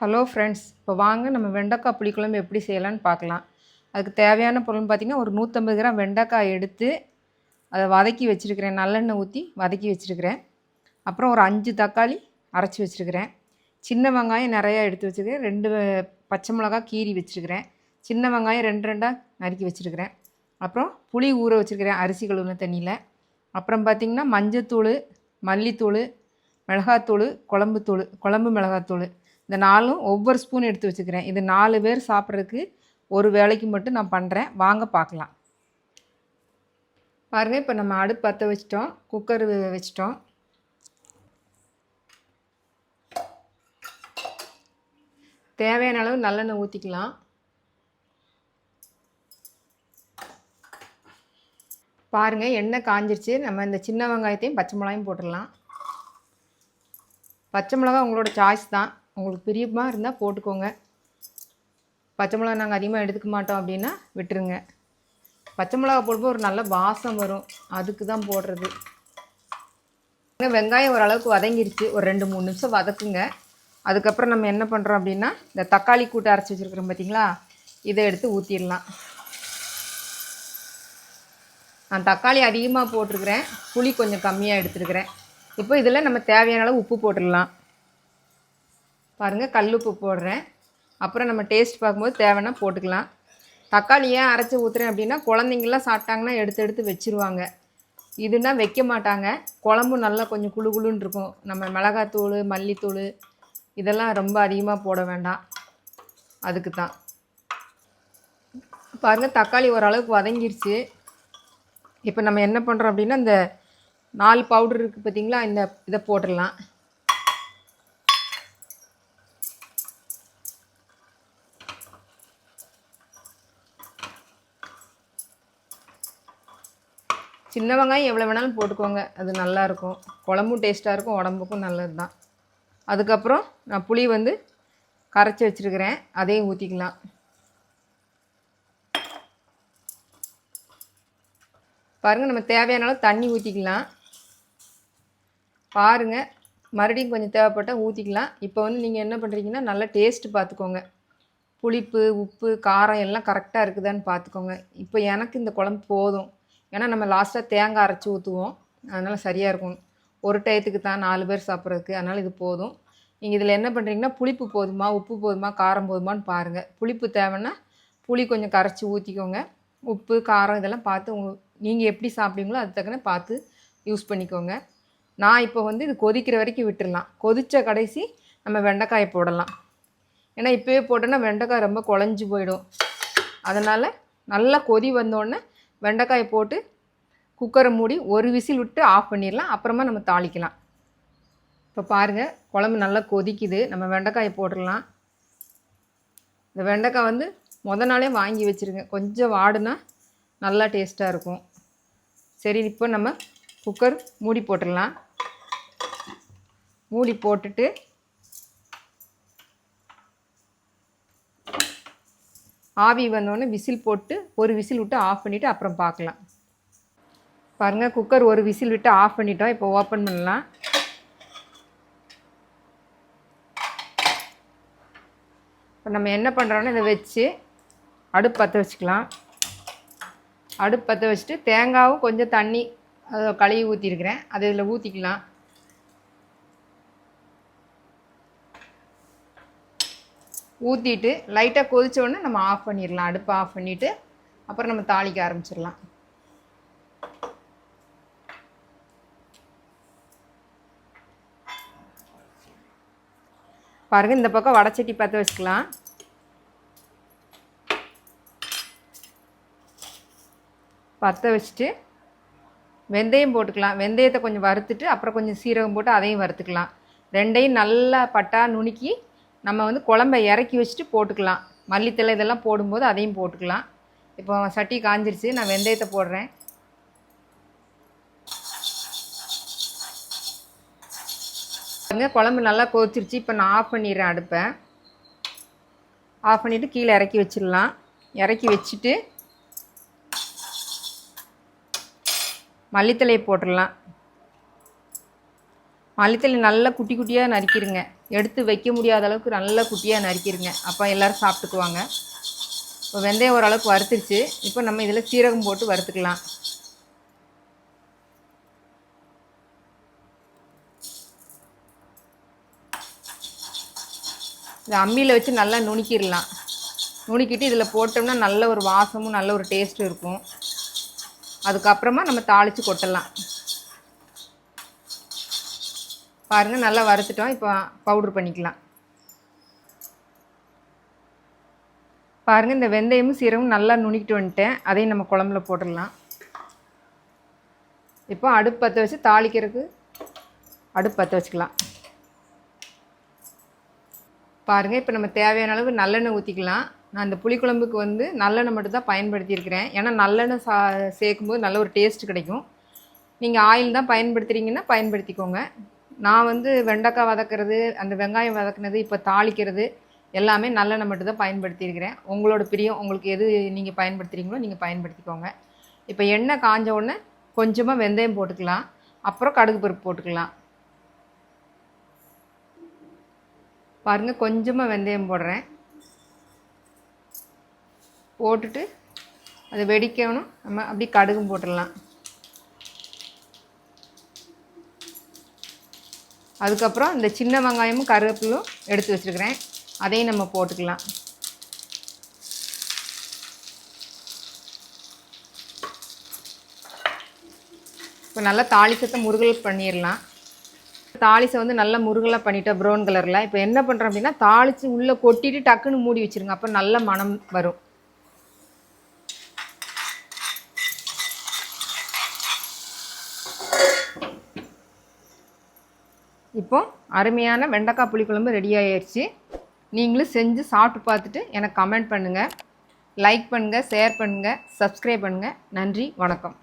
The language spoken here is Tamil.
ஹலோ ஃப்ரெண்ட்ஸ் இப்போ வாங்க நம்ம வெண்டைக்காய் புளிக்குழம்பு எப்படி செய்யலான்னு பார்க்கலாம். அதுக்கு தேவையான பொருள்னு பார்த்திங்கன்னா ஒரு நூற்றம்பது கிராம் வெண்டைக்காய் எடுத்து அதை வதக்கி வச்சுருக்கிறேன். நல்லெண்ணெய் ஊற்றி வதக்கி வச்சுருக்கிறேன். அப்புறம் ஒரு அஞ்சு தக்காளி அரைச்சி வச்சுருக்கிறேன். சின்ன வெங்காயம் நிறையா எடுத்து வச்சுருக்கிறேன். ரெண்டு பச்சை மிளகா கீரி வச்சுருக்கிறேன். சின்ன வெங்காயம் ரெண்டு ரெண்டாக நறுக்கி வச்சுருக்கிறேன். அப்புறம் புளி ஊற வச்சுருக்கிறேன் அரிசி கழுவுன தண்ணியில். அப்புறம் பார்த்திங்கன்னா மஞ்சத்தூள் மல்லித்தூள் மிளகாத்தூள் குழம்புத்தூள் குழம்பு மிளகாத்தூள். இந்த நாலும் ஒவ்வொரு ஸ்பூன் எடுத்து வச்சுக்கிறேன். இது நாலு பேர் சாப்பிட்றதுக்கு ஒரு வேலைக்கு மட்டும் நான் பண்ணுறேன் வாங்க பார்க்கலாம். பாருங்கள் இப்போ நம்ம அடுப்பு பற்ற வச்சிட்டோம். குக்கர் வச்சிட்டோம். தேவையான அளவு நல்லெண்ணெய் ஊற்றிக்கலாம் பாருங்கள் எண்ணெய் காஞ்சிருச்சு. நம்ம இந்த சின்ன வெங்காயத்தையும் பச்சை மிளகாயும் போட்டுடலாம். பச்சை மிளகா உங்களோட சாய்ஸ் தான். உங்களுக்கு பிரியமாக இருந்தால் போட்டுக்கோங்க. பச்சை மிளகா நாங்கள் அதிகமாக எடுத்துக்க மாட்டோம் அப்படின்னா விட்டுருங்க. பச்சை மிளகா போடும்போது ஒரு நல்ல வாசம் வரும். அதுக்கு தான் போடுறது வெங்காயம் ஓரளவுக்கு வதங்கிருச்சு. ஒரு ரெண்டு மூணு நிமிஷம் வதக்குங்க. அதுக்கப்புறம் நம்ம என்ன பண்ணுறோம் அப்படின்னா இந்த தக்காளி கூட்டை அரைச்சி வச்சுருக்குறோம் பார்த்தீங்களா இதை எடுத்து ஊற்றிடலாம் நான் தக்காளி அதிகமாக போட்டிருக்கிறேன். புளி கொஞ்சம் கம்மியாக எடுத்துருக்கிறேன். இப்போ இதில் நம்ம தேவையான அளவு உப்பு போட்டுடலாம். பாருங்கள் கல் உப்பு போடுறேன். அப்புறம் நம்ம டேஸ்ட் பார்க்கும்போது தேவைன்னா போட்டுக்கலாம். தக்காளி ஏன் அரைச்சி ஊற்றுறேன் அப்படின்னா குழந்தைங்களாம் சாப்பிட்டாங்கன்னா எடுத்து எடுத்து வச்சுருவாங்க. இதுனா வைக்க மாட்டாங்க. குழம்பு நல்லா கொஞ்சம் குழு குழுன்னு இருக்கும். நம்ம மிளகாத்தூள் மல்லித்தூள் இதெல்லாம் ரொம்ப அதிகமாக போட வேண்டாம். அதுக்கு தான் பாருங்கள் தக்காளி ஓரளவுக்கு வதங்கிருச்சு. இப்போ நம்ம என்ன பண்ணுறோம் அப்படின்னா இந்த நாலு பவுடர் இருக்குது பார்த்திங்களா இந்த இதை போட்டுடலாம். சின்ன வெங்காயம் எவ்வளோ வேணாலும் போட்டுக்கோங்க. அது நல்லாயிருக்கும் குழம்பும் டேஸ்ட்டாக இருக்கும். உடம்புக்கும் நல்லது தான் அதுக்கப்புறம் நான் புளி வந்து கரைச்சி வச்சுருக்கிறேன். அதையும் ஊற்றிக்கலாம் பாருங்கள் நம்ம தேவையான அளவு தண்ணி ஊற்றிக்கலாம் பாருங்கள் மறுபடியும் கொஞ்சம் தேவைப்பட்டால் ஊற்றிக்கலாம் இப்போ வந்து நீங்கள் என்ன பண்ணுறீங்கன்னா நல்லா டேஸ்ட்டு பார்த்துக்கோங்க புளிப்பு உப்பு காரம் எல்லாம் கரெக்டாக இருக்குதான்னு பார்த்துக்கோங்க இப்போ எனக்கு இந்த குழம்பு போதும். ஏன்னா நம்ம லாஸ்ட்டாக தேங்காய் அரைச்சி ஊற்றுவோம் அதனால் சரியாக இருக்கும். ஒரு டயத்துக்கு தான் நாலு பேர் சாப்பிட்றதுக்கு. அதனால் இது போதும். நீங்கள் இதில் என்ன பண்ணுறீங்கன்னா புளிப்பு போதுமா உப்பு போதுமா காரம் போதுமான்னு பாருங்கள் புளிப்பு தேவைன்னா புளி கொஞ்சம் கரைச்சி ஊற்றிக்கோங்க உப்பு காரம் இதெல்லாம் பார்த்து உங்க நீங்கள் எப்படி சாப்பிடுவீங்களோ அது தக்கன பார்த்து யூஸ் பண்ணிக்கோங்க. நான் இப்போ வந்து இது கொதிக்கிற வரைக்கும் விட்டுடலாம் கொதித்த கடைசி நம்ம வெண்டைக்காயை போடலாம். ஏன்னா இப்போவே போட்டோன்னா வெண்டைக்காய் ரொம்ப குழஞ்சி போயிடும். அதனால் நல்லா கொதி வந்தோடனே வெண்டைக்காயை போட்டு குக்கரை மூடி ஒரு விசில் விட்டு ஆஃப் பண்ணிடலாம். அப்புறமா நம்ம தாளிக்கலாம். இப்போ பாருங்கள் குழம்பு நல்லா கொதிக்குது. நம்ம வெண்டைக்காயை போட்டுடலாம். இந்த வெண்டைக்காய் வந்து முத நாளே வாங்கி வச்சுருங்க. கொஞ்சம் வாடுனா நல்லா டேஸ்ட்டாக இருக்கும். சரி இப்போ நம்ம குக்கர் மூடி போட்டுடலாம். மூடி போட்டுட்டு ஆவி வந்தோடனே விசில் போட்டு ஒரு விசில் விட்டு ஆஃப் பண்ணிவிட்டு அப்புறம் பார்க்கலாம். பாருங்கள் குக்கர் ஒரு விசில் விட்டு ஆஃப் பண்ணிட்டோம். இப்போ ஓப்பன் பண்ணலாம். இப்போ நம்ம என்ன பண்ணுறோன்னா இதை வச்சு அடுப்பு பற்ற வச்சுக்கலாம். அடுப்பு பற்ற வச்சுட்டு தேங்காவும் கொஞ்சம் தண்ணி அதை கழுவி ஊற்றிருக்கிறேன் அதை இதில் ஊற்றிக்கலாம் ஊற்றிட்டு லைட்டாக கொதிச்ச உடனே நம்ம ஆஃப் பண்ணிடலாம். அடுப்பை ஆஃப் பண்ணிவிட்டு அப்புறம் நம்ம தாளிக்க ஆரம்பிச்சிடலாம். பாருங்கள் இந்த பக்கம் வடச்சட்டி பற்ற வச்சுக்கலாம். பற்ற வச்சுட்டு வெந்தயம் போட்டுக்கலாம். வெந்தயத்தை கொஞ்சம் வறுத்துட்டு அப்புறம் கொஞ்சம் சீரகம் போட்டு அதையும் வறுத்துக்கலாம். ரெண்டையும் நல்லா பட்டா நுணுக்கி நம்ம வந்து குழம்ப இறக்கி வச்சுட்டு போட்டுக்கலாம். மல்லித்தலை இதெல்லாம் போடும்போது அதையும் போட்டுக்கலாம். இப்போ சட்டி காஞ்சிருச்சு நான் வெந்தயத்தை போடுறேன். பாருங்க குழம்பு நல்லா கொதிச்சிருச்சு. இப்போ நான் ஆஃப் பண்ணிடுறேன் அடுப்பை. ஆஃப் பண்ணிவிட்டு கீழே இறக்கி வச்சிடலாம். இறக்கி வச்சுட்டு மல்லித்தலையை போட்டுடலாம். மல்லித்தலை நல்லா குட்டி குட்டியாக நறுக்கிடுங்க எடுத்து வைக்க முடியாத அளவுக்கு நல்லா குட்டியாக நறுக்கிடுங்க அப்போ எல்லோரும் சாப்பிட்டுக்குவாங்க. இப்போ வெந்தயம் ஓரளவுக்கு வறுத்துருச்சு. இப்போ நம்ம இதில் சீரகம் போட்டு வறுத்துக்கலாம். இந்த அம்மியில் வச்சு நல்லா நுணுக்கிடலாம் நுணுக்கிட்டு இதில் போட்டோம்னா நல்ல ஒரு வாசமும் நல்ல ஒரு டேஸ்ட்டும் இருக்கும். அதுக்கப்புறமா நம்ம தாளித்து கொட்டலாம். பாருங்கள் நல்லா வறுத்துட்டோம். இப்போ பவுட்ரு பண்ணிக்கலாம். பாருங்கள் இந்த வெந்தயமும் சீரகமும் நல்லா நுணுக்கிட்டு வந்துட்டேன். அதையும் நம்ம குழம்புல போட்டுடலாம். இப்போ அடுப்பு பற்ற வச்சு தாளிக்கிறதுக்கு அடுப்பு பற்ற வச்சுக்கலாம். பாருங்கள் இப்போ நம்ம தேவையான அளவு நல்லெண்ணெய் ஊற்றிக்கலாம் நான் அந்த புளிக்குழம்புக்கு வந்து நல்லெண்ணெய் மட்டும் தான் பயன்படுத்தியிருக்கிறேன். ஏன்னா நல்லெண்ணெய் சா சேர்க்கும்போது நல்ல ஒரு டேஸ்ட் கிடைக்கும். நீங்கள் ஆயில் தான் பயன்படுத்துகிறீங்கன்னா பயன்படுத்திக்கோங்க. நான் வந்து வெண்டைக்காய் வதக்கிறது அந்த வெங்காயம் வதக்குனது இப்போ தாளிக்கிறது எல்லாமே நல்லெண்ணெய் மட்டும் தான் பயன்படுத்தியிருக்கிறேன். உங்களோட பிரியம் உங்களுக்கு எது நீங்கள் பயன்படுத்துகிறீங்களோ நீங்கள் பயன்படுத்திக்கோங்க. இப்போ எண்ணெய் காஞ்ச உடனே கொஞ்சமாக வெந்தயம் போட்டுக்கலாம். அப்புறம் கடுகு பருப்பு போட்டுக்கலாம். பாருங்கள் கொஞ்சமாக வெந்தயம் போடுறேன். போட்டுட்டு அதை வெடிக்கணும். நம்ம அப்படி கடுகும் போட்டுடலாம். அதுக்கப்புறம் இந்த சின்ன வெங்காயமும் கருவேப்பிலும் எடுத்து வச்சுருக்கிறேன். அதையும் நம்ம போட்டுக்கலாம். இப்போ நல்லா தாளிசத்தை முருகல் பண்ணிடலாம். தாளிசை வந்து நல்லா முருகலாக பண்ணிட்டோம் ப்ரௌன் கலரில் இப்போ என்ன பண்ணுறோம் அப்படின்னா தாளித்து உள்ளே கொட்டிட்டு டக்குன்னு மூடி வச்சுருங்க. அப்போ நல்ல மனம் வரும். இப்போ அருமையான வெண்டைக்காய் புளிக்குழம்பு ரெடி ஆயிடுச்சு நீங்களும் செஞ்சு சாப்பிட்டு பார்த்துட்டு எனக்கு கமெண்ட் பண்ணுங்கள் லைக் பண்ணுங்கள் ஷேர் பண்ணுங்கள் சப்ஸ்கிரைப் பண்ணுங்கள் நன்றி வணக்கம்.